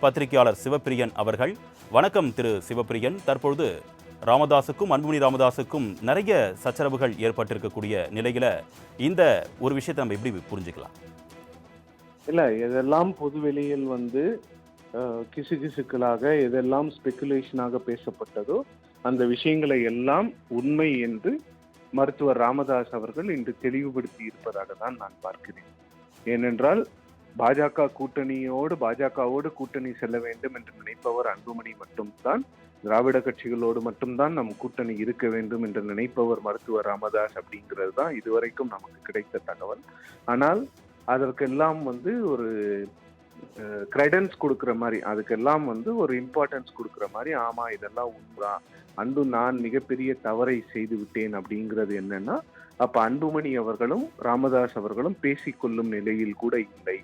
பத்திரிகையாளர் சிவப்பிரியன் அவர்கள். வணக்கம் திரு சிவப்பிரியன். தற்பொழுது ராமதாஸுக்கும் அன்புமணி ராமதாஸுக்கும் நிறைய சச்சரவுகள் ஏற்பட்டிருக்கக்கூடிய நிலையில இந்த ஒரு விஷயத்தை நம்ம எப்படி புரிஞ்சுக்கலாம்? இல்ல எதெல்லாம் பொதுவெளியில் வந்து கிசு கிசுகிசுக்களாக எதெல்லாம் ஸ்பெகுலேஷனாக பேசப்பட்டதோ அந்த விஷயங்களை எல்லாம் உண்மை என்று மருத்துவர் ராமதாஸ் அவர்கள் இன்று தெளிவுபடுத்தி இருப்பதாக தான் நான் பார்க்கிறேன். ஏனென்றால் பாஜக கூட்டணியோடு பாஜகவோடு கூட்டணி செல்ல வேண்டும் என்று நினைப்பவர் அன்புமணி மட்டும்தான். திராவிட கட்சிகளோடு மட்டும்தான் நம் கூட்டணி இருக்க வேண்டும் என்று நினைப்பவர் மருத்துவர் ராமதாஸ் அப்படிங்கிறது தான் இதுவரைக்கும் நமக்கு கிடைத்த தகவல். ஆனால் அதற்கெல்லாம் வந்து ஒரு கிரெடன்ஸ் கொடுக்குற மாதிரி அதுக்கெல்லாம் வந்து ஒரு இம்பார்ட்டன்ஸ் கொடுக்குற மாதிரி ஆமா இதெல்லாம் உண்மைதான். அன்பு நான் மிகப்பெரிய தவறை செய்து விட்டேன் அப்படிங்கிறது என்னன்னா அப்ப அன்புமணி அவர்களும் ராமதாஸ் அவர்களும் பேசிக்கொள்ளும் நிலையில் கூட இல்லை.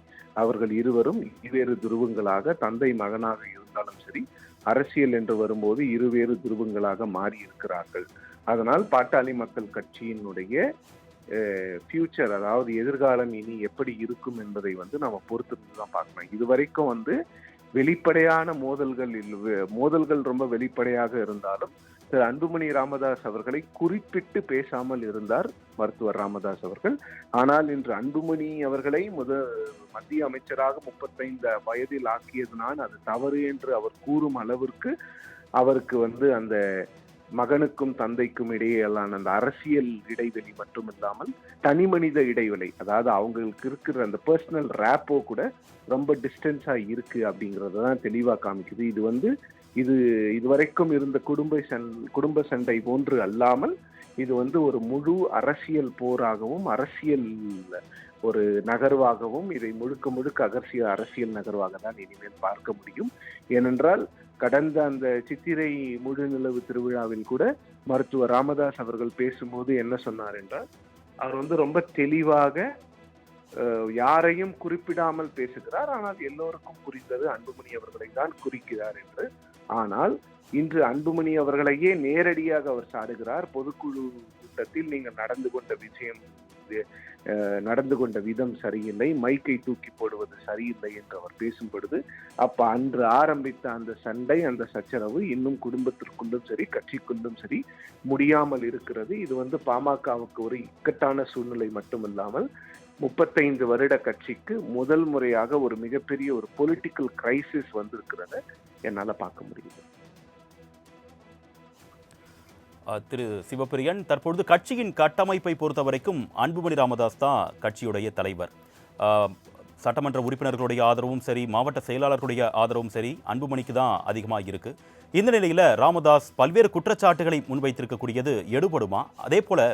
அவர்கள் இருவரும் இருவேறு துருவங்களாக தந்தை மகனாக இருந்தாலும் சரி அரசியல் என்று வரும்போது இருவேறு துருவங்களாக மாறி இருக்கிறார்கள் அதனால் பாட்டாளி மக்கள் கட்சியினுடைய ஃபியூச்சர் அதாவது எதிர்காலம் இனி எப்படி இருக்கும் என்பதை வந்து நம்ம பொறுத்திருந்து தான் பார்க்கணும். இதுவரைக்கும் வந்து வெளிப்படையான மோதல்கள் மோதல்கள் ரொம்ப வெளிப்படையாக இருந்தாலும் திரு அன்புமணி ராமதாஸ் அவர்களை குறிப்பிட்டு பேசாமல் இருந்தார் மருத்துவர் ராமதாஸ் அவர்கள். ஆனால் இன்று அன்புமணி அவர்களை முத மத்திய அமைச்சராக முப்பத்தைந்து வயதில் ஆக்கியதுனால் அது தவறு என்று அவர் கூறும் அளவிற்கு அவருக்கு வந்து அந்த மகனுக்கும் தந்தைக்கும் இடையேயான அந்த அரசியல் இடைவெளி மட்டும் இல்லாமல் தனி மனித இடைவெளி அதாவது அவங்களுக்கு இருக்கிற அந்த பர்சனல் ரேப்போ கூட ரொம்ப டிஸ்டன்ஸா இருக்கு அப்படிங்கறத தான் தெளிவா காமிக்குது. இது வந்து இது இதுவரைக்கும் இருந்த குடும்ப சண் குடும்ப சண்டை போன்று அல்லாமல் இது வந்து ஒரு முழு அரசியல் போராகவும் அரசியல் ஒரு நகர்வாகவும் இதை முழுக்க முழுக்க அரசியல் அரசியல் நகர்வாக தான் இனிமேல் பார்க்க முடியும். ஏனென்றால் கடந்த அந்த சித்திரை முழுநிலவு திருவிழாவில் கூட மருத்துவர் ராமதாஸ் அவர்கள் பேசும்போது என்ன சொன்னார் என்றால் அவர் வந்து ரொம்ப தெளிவாக அஹ், யாரையும் குறிப்பிடாமல் பேசுகிறார் ஆனால் எல்லோருக்கும் புரிந்தது அன்புமணி அவர்களை தான் குறிக்கிறார் என்று. ஆனால் இன்று அன்புமணி அவர்களையே நேரடியாக அவர் சாடுகிறார். பொதுக்குழு கூட்டத்தில் நீங்கள் நடந்து கொண்ட விஷயம் நடந்து கொண்ட விதம் சரியில்லை. மைக்கை தூக்கி போடுவது சரியில்லை என்று அவர் பேசும் பொழுது அப்ப அன்று ஆரம்பித்த அந்த சண்டை அந்த சச்சரவு இன்னும் குடும்பத்திற்குள்ளும் சரி கட்சிக்குள்ளும் சரி முடியாமல் இருக்கிறது. இது வந்து பாமகவுக்கு ஒரு இக்கட்டான சூழ்நிலை மட்டுமில்லாமல் முப்பத்தைந்து வருட கட்சிக்கு முதல் முறையாக ஒரு மிகப்பெரிய ஒரு பொலிட்டிக்கல் கிரைசிஸ் வந்திருக்கிறத என்னால் பார்க்க முடியுது. திரு சிவப்பிரியன் தற்பொழுது கட்சியின் கட்டமைப்பை பொறுத்த வரைக்கும் அன்புமணி ராமதாஸ் தான் கட்சியுடைய தலைவர். சட்டமன்ற உறுப்பினர்களுடைய ஆதரவும் சரி மாவட்ட செயலாளர்களுடைய ஆதரவும் சரி அன்புமணிக்கு தான் அதிகமாக இருக்குது இந்த நிலையில் ராமதாஸ் பல்வேறு குற்றச்சாட்டுகளை முன்வைத்திருக்கக்கூடியது எடுபடுமா? அதே போல்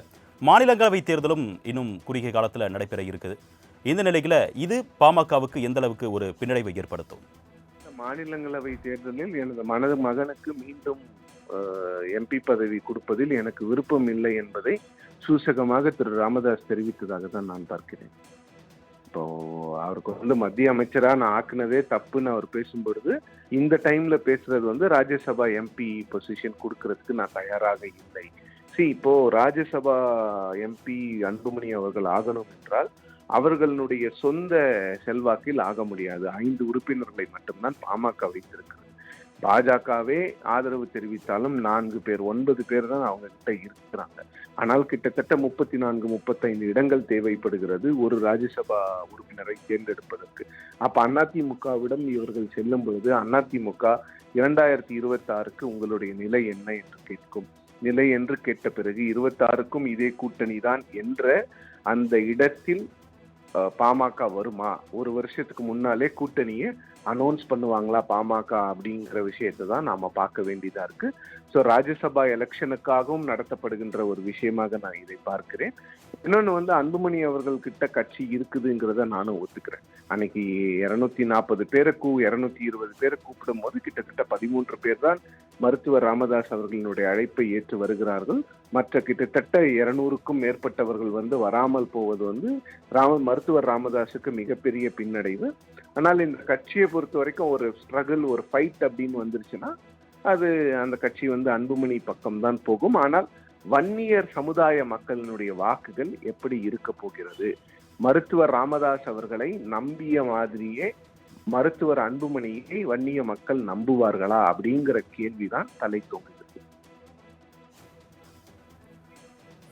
மாநிலங்களவை தேர்தலும் இன்னும் குறுகிய காலத்தில் நடைபெற இருக்குது. இந்த நிலையில் இது பாமகவுக்கு எந்த அளவுக்கு ஒரு பின்னடைவை ஏற்படுத்தும்? மாநிலங்களவை தேர்தலில் எனது மனது மகனுக்கு மீண்டும் எம்பி பதவி கொடுப்பதில் எனக்கு விருப்பம் இல்லை என்பதை சூசகமாக திரு. ராமதாஸ் தெரிவித்ததாக தான் நான் பார்க்கிறேன். இப்போ அவருக்கு வந்து மத்திய அமைச்சரா நான் ஆக்குனதே தப்புன்னு அவர் பேசும்பொழுது இந்த டைம்ல பேசுறது வந்து ராஜ்யசபா எம்பி பொசிஷன் கொடுக்கறதுக்கு நான் தயாராக இல்லை. சி இப்போ ராஜ்யசபா எம்பி அன்புமணி அவர்கள் ஆகணும் என்றால் அவர்களுடைய சொந்த செல்வாக்கில் ஆக முடியாது. ஐந்து உறுப்பினர்களை மட்டும்தான் பாமக வைத்திருக்கிறது. பாஜகவே ஆதரவு தெரிவித்தாலும் நான்கு பேர் ஒன்பது பேர் தான் அவங்க கிட்ட இருக்கிறாங்க. ஆனால் கிட்டத்தட்ட முப்பத்தி நான்கு முப்பத்தைந்து இடங்கள் தேவைப்படுகிறது ஒரு ராஜ்யசபா உறுப்பினரை தேர்ந்தெடுப்பதற்கு. அப்ப அதிமுகவிடம் இவர்கள் செல்லும் பொழுது அதிமுக இரண்டாயிரத்தி இருபத்தி ஆறுக்கு உங்களுடைய நிலை என்ன என்று கேட்கும். நிலை என்று கேட்ட பிறகு இருபத்தாறுக்கும் இதே கூட்டணி தான் என்ற அந்த இடத்தில் பாமக வருமா? ஒரு வருஷத்துக்கு முன்னாலே கூட்டணியை அனௌன்ஸ் பண்ணுவாங்களா பாமக அப்படிங்கிற விஷயத்தை தான் நாம பார்க்க வேண்டியதா இருக்கு. ஸோ ராஜ்யசபா எலெக்ஷனுக்காகவும் நடத்தப்படுகின்ற ஒரு விஷயமாக நான் இதை பார்க்கிறேன். இன்னொன்று வந்து அன்புமணி அவர்கள் கிட்ட கட்சி இருக்குதுங்கிறத நானும் ஒத்துக்கிறேன். அன்னைக்கு இருநூத்தி நாற்பது பேரை கூ இரநூத்தி இருபது பேரை கூப்பிடும் போது கிட்டத்தட்ட பதிமூன்று பேர் தான் மருத்துவர் ராமதாஸ் அவர்களினுடைய அழைப்பை ஏற்று வருகிறார்கள். மற்ற கிட்டத்தட்ட இருநூறுக்கும் மேற்பட்டவர்கள் வந்து வராமல் போவது வந்து ராம மருத்துவர் ராமதாஸுக்கு மிகப்பெரிய பின்னடைவு. ஆனால் இந்த கட்சியை பொறுத்த வரைக்கும் ஒரு ஸ்ட்ரகிள் ஒரு ஃபைட் அப்படின்னு வந்துருச்சுன்னா அது அந்த கட்சி வந்து அன்புமணி பக்கம்தான் போகும். ஆனால் வன்னியர் சமுதாய மக்களினுடைய வாக்குகள் எப்படி இருக்க போகிறது? மருத்துவர் ராமதாஸ் அவர்களை நம்பிய மாதிரியே மருத்துவர் அன்புமணியை வன்னிய மக்கள் நம்புவார்களா அப்படிங்கிற கேள்விதான் தலை தோங்குகிறது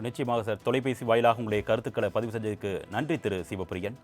நிச்சயமாக சார் தொலைபேசி வாயிலாக உங்களுடைய கருத்துக்களை பதிவு செஞ்சதுக்கு நன்றி திரு சிவபிரியன்